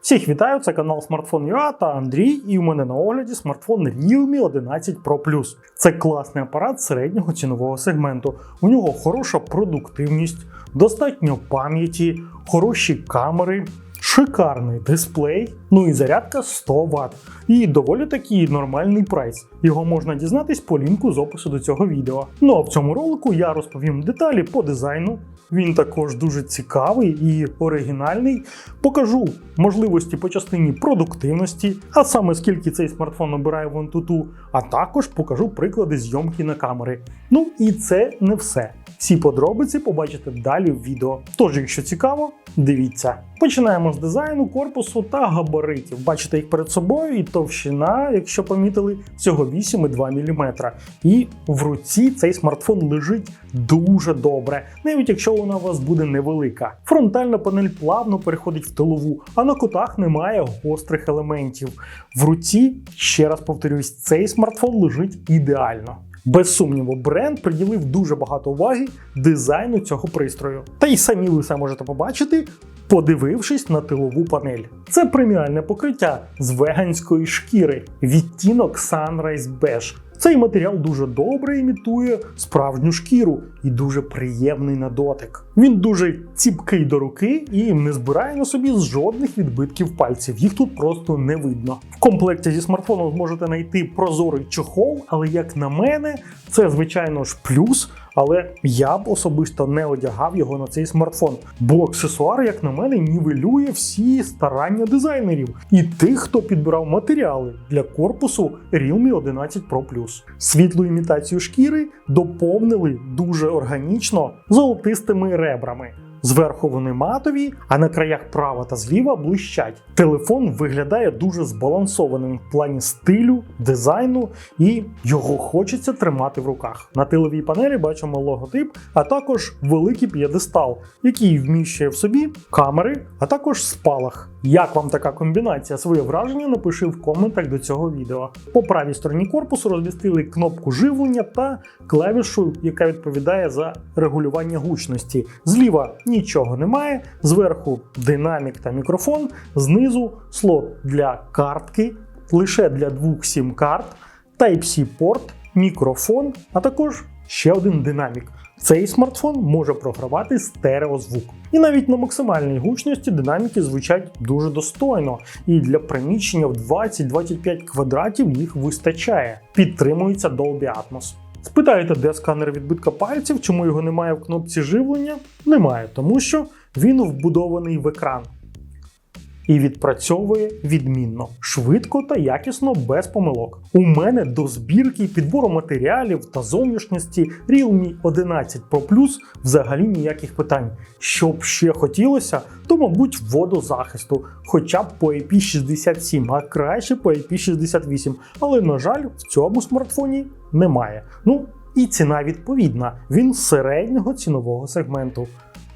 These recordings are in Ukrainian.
Всіх вітаю, це канал Smartphone.ua та Андрій, і у мене на огляді смартфон Realme 11 Pro Plus. Це класний апарат середнього цінового сегменту. У нього хороша продуктивність, достатньо пам'яті, хороші камери. Шикарний дисплей, ну і зарядка 100 Вт. І доволі такий нормальний прайс. Його можна дізнатись по лінку з опису до цього відео. Ну а в цьому ролику я розповім деталі по дизайну. Він також дуже цікавий і оригінальний. Покажу можливості по частині продуктивності, а саме скільки цей смартфон набирає в Antutu, а також покажу приклади зйомки на камери. Ну і це не все. Всі подробиці побачите далі в відео. Тож, якщо цікаво, дивіться. Починаємо з дизайну, корпусу та габаритів. Бачите їх перед собою, і товщина, якщо помітили, всього 8,2 мм. І в руці цей смартфон лежить дуже добре, навіть якщо вона у вас буде невелика. Фронтальна панель плавно переходить в тилову, а на кутах немає гострих елементів. В руці, ще раз повторюсь, цей смартфон лежить ідеально. Без сумніву, бренд приділив дуже багато уваги дизайну цього пристрою. Та й самі ви все можете побачити, подивившись на тилову панель. Це преміальне покриття з веганської шкіри, відтінок Sunrise Beige. Цей матеріал дуже добре імітує справжню шкіру і дуже приємний на дотик. Він дуже ціпкий до руки і не збирає на собі жодних відбитків пальців. Їх тут просто не видно. В комплекті зі смартфоном зможете знайти прозорий чохол, але як на мене, це звичайно ж плюс. Але я б особисто не одягав його на цей смартфон, бо аксесуар, як на мене, нівелює всі старання дизайнерів і тих, хто підбирав матеріали для корпусу Realme 11 Pro Plus. Світлу імітацію шкіри доповнили дуже органічно золотистими quebra, mãe. Зверху вони матові, а на краях права та зліва блищать. Телефон виглядає дуже збалансованим в плані стилю, дизайну, і його хочеться тримати в руках. На тиловій панелі бачимо логотип, а також великий п'єдестал, який вміщує в собі камери, а також спалах. Як вам така комбінація? Своє враження напиши в коментах до цього відео. По правій стороні корпусу розмістили кнопку живлення та клавішу, яка відповідає за регулювання гучності. Зліва нічого немає, зверху динамік та мікрофон, знизу слот для картки, лише для двох сім-карт, Type-C порт, мікрофон, а також ще один динамік. Цей смартфон може програвати стереозвук. І навіть на максимальній гучності динаміки звучать дуже достойно, і для приміщення в 20-25 квадратів їх вистачає. Підтримується Dolby Atmos. Спитаєте, де сканер відбитка пальців, чому його немає в кнопці живлення? Немає, тому що він вбудований в екран і відпрацьовує відмінно, швидко та якісно без помилок. У мене до збірки, підбору матеріалів та зовнішності Realme 11 Pro Plus взагалі ніяких питань. Що б ще хотілося, то мабуть водозахисту, хоча б по IP67, а краще по IP68. Але на жаль, в цьому смартфоні немає. Ну і ціна відповідна. Він середнього цінового сегменту.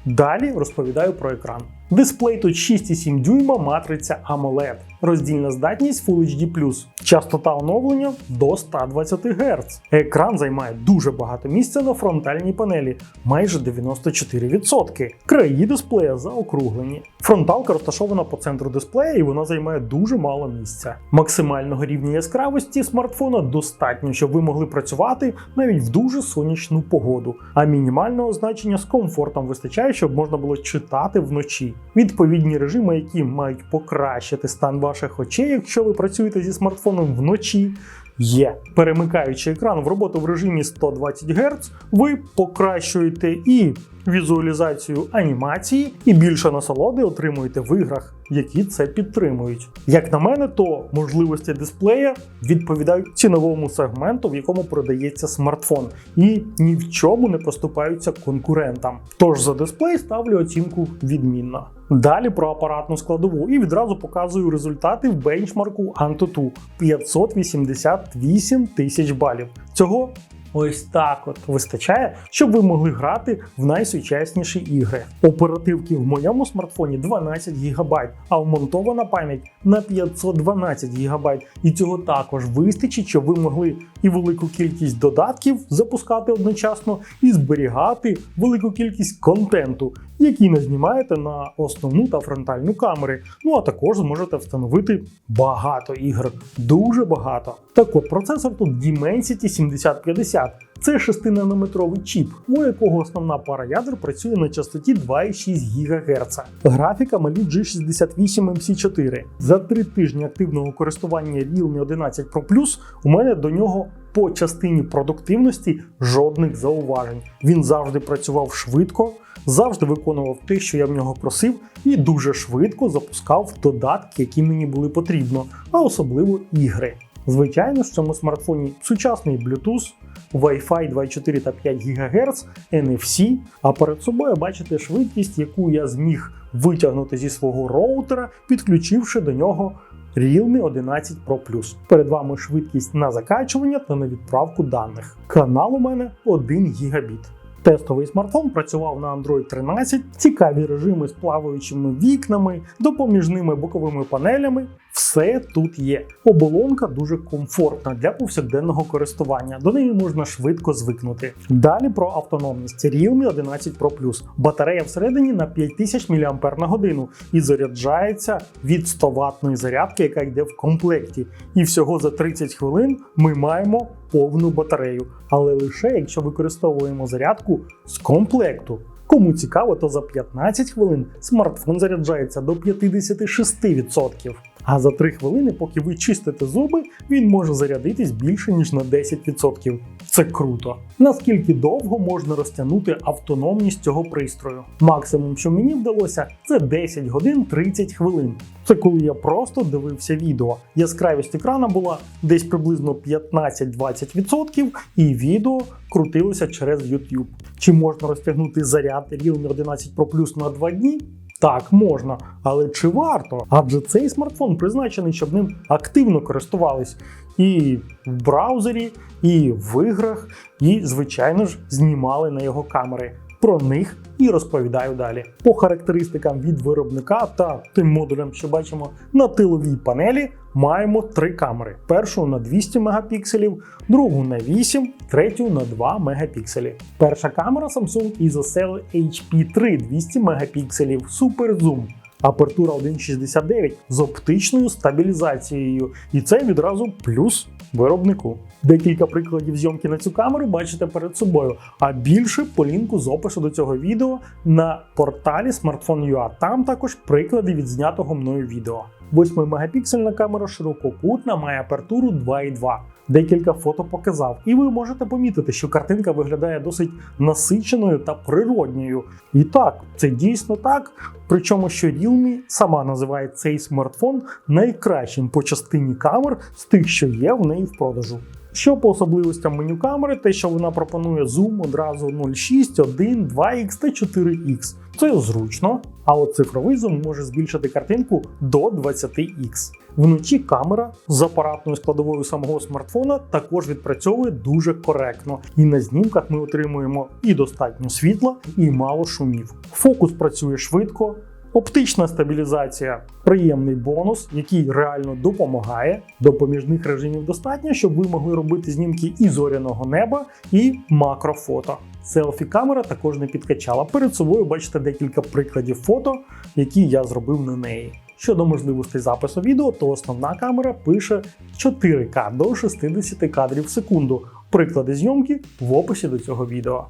Далі розповідаю про екран. Дисплей тут 6,7 дюйма, матриця AMOLED, роздільна здатність Full HD+, частота оновлення до 120 Гц. Екран займає дуже багато місця на фронтальній панелі, майже 94%. Краї дисплея заокруглені. Фронталка розташована по центру дисплея і вона займає дуже мало місця. Максимального рівня яскравості смартфона достатньо, щоб ви могли працювати навіть в дуже сонячну погоду, а мінімального значення з комфортом вистачає, щоб можна було читати вночі. Відповідні режими, які мають покращити стан ваших очей, якщо ви працюєте зі смартфоном вночі. Є перемикаючи екран в роботу в режимі 120 Гц, ви покращуєте і візуалізацію анімації, і більше насолоди отримуєте в іграх, які це підтримують. Як на мене, то можливості дисплея відповідають ціновому сегменту, в якому продається смартфон, і ні в чому не поступаються конкурентам. Тож за дисплей ставлю оцінку відмінно. Далі про апаратну складову і відразу показую результати в бенчмарку Antutu 588 тисяч балів. Цього ось так от вистачає, щоб ви могли грати в найсучасніші ігри. Оперативки в моєму смартфоні 12 ГБ, а вмонтована пам'ять на 512 ГБ. І цього також вистачить, щоб ви могли і велику кількість додатків запускати одночасно, і зберігати велику кількість контенту, який не знімаєте на основну та фронтальну камери. Ну а також зможете встановити багато ігр, дуже багато. Так от процесор тут Dimensity 7050. Це 6-нанометровий чіп, у якого основна пара ядер працює на частоті 2,6 ГГц. Графіка Mali G68 MC4. За три тижні активного користування Realme 11 Pro Plus у мене до нього по частині продуктивності жодних зауважень. Він завжди працював швидко, завжди виконував те, що я в нього просив, і дуже швидко запускав додатки, які мені були потрібно, а особливо ігри. Звичайно, в цьому смартфоні сучасний Bluetooth, Wi-Fi 24 та 5 ГГц, NFC, а перед собою бачите швидкість, яку я зміг витягнути зі свого роутера, підключивши до нього Realme 11 Pro Plus. Перед вами швидкість на закачування та на відправку даних. Канал у мене 1 гігабіт. Тестовий смартфон працював на Android 13, цікаві режими з плаваючими вікнами, допоміжними боковими панелями. Все тут є. Оболонка дуже комфортна для повсякденного користування. До неї можна швидко звикнути. Далі про автономність Realme 11 Pro Plus. Батарея всередині на 5000 мАч і заряджається від 100 ваттної зарядки, яка йде в комплекті. І всього за 30 хвилин ми маємо повну батарею, але лише якщо використовуємо зарядку з комплекту. Кому цікаво, то за 15 хвилин смартфон заряджається до 56%. А за 3 хвилини, поки ви чистите зуби, він може зарядитись більше ніж на 10%. Це круто. Наскільки довго можна розтягнути автономність цього пристрою? Максимум, що мені вдалося, це 10 годин 30 хвилин. Це коли я просто дивився відео. Яскравість екрана була десь приблизно 15-20%, і відео крутилося через YouTube. Чи можна розтягнути заряд Realme 11 Pro Plus на 2 дні? Так, можна, але чи варто? Адже цей смартфон призначений, щоб ним активно користувались і в браузері, і в іграх, і, звичайно ж, знімали на його камери. Про них і розповідаю далі. По характеристикам від виробника та тим модулям, що бачимо на тиловій панелі, маємо три камери: першу на 200 мегапікселів, другу на 8, третю на 2 мегапікселі. Перша камера Samsung ISOCELL HP3 200 мегапікселів Zoom. Апертура 1.69 з оптичною стабілізацією, і це відразу плюс виробнику. Декілька прикладів зйомки на цю камеру бачите перед собою, а більше по лінку з опису до цього відео на порталі Smartphone.ua. Там також приклади від знятого мною відео. 8-мегапіксельна камера ширококутна має апертуру 2.2. Декілька фото показав, і ви можете помітити, що картинка виглядає досить насиченою та природньою. І так, це дійсно так. Причому що Realme сама називає цей смартфон найкращим по частині камер з тих, що є в неї в продажу. Що по особливостям меню камери, те, що вона пропонує зум одразу 0,6, 1, 2х та 4х. Це зручно, а от цифровий зум може збільшити картинку до 20х. Вночі камера з апаратною складовою самого смартфона також відпрацьовує дуже коректно, і на знімках ми отримуємо і достатньо світла, і мало шумів. Фокус працює швидко. Оптична стабілізація приємний бонус, який реально допомагає. Допоміжних режимів достатньо, щоб ви могли робити знімки і зоряного неба, і макрофото. Селфі камера також не підкачала. Перед собою бачите декілька прикладів фото, які я зробив на неї. Щодо можливостей запису відео, то основна камера пише 4К до 60 кадрів в секунду. Приклади зйомки в описі до цього відео.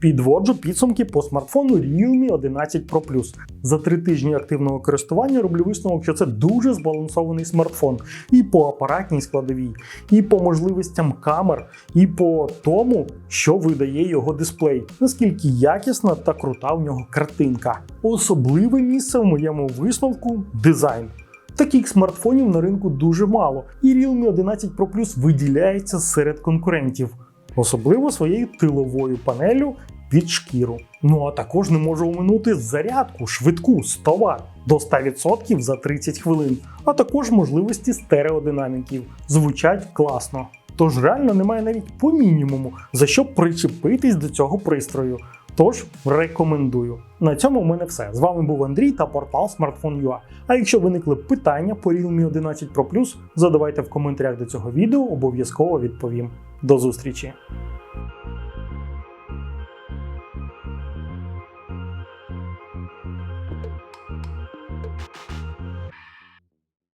Підводжу підсумки по смартфону Realme 11 Pro Plus. За три тижні активного користування роблю висновок, що це дуже збалансований смартфон і по апаратній складовій, і по можливостям камер, і по тому, що видає його дисплей, наскільки якісна та крута в нього картинка. Особливе місце в моєму висновку дизайн. Таких смартфонів на ринку дуже мало, і Realme 11 Pro Plus виділяється серед конкурентів особливо своєю тиловою панелю під шкіру. Ну а також не можу оминути зарядку швидку 100 Вт до 100% за 30 хвилин, а також можливості стереодинаміків. Звучать класно. тож реально немає навіть по мінімуму за що причепитись до цього пристрою. Тож рекомендую. На цьому в мене все. З вами був Андрій та портал Smartphone.ua. А якщо виникли питання по Realme 11 Pro задавайте в коментарях до цього відео, обов'язково відповім. До зустрічі!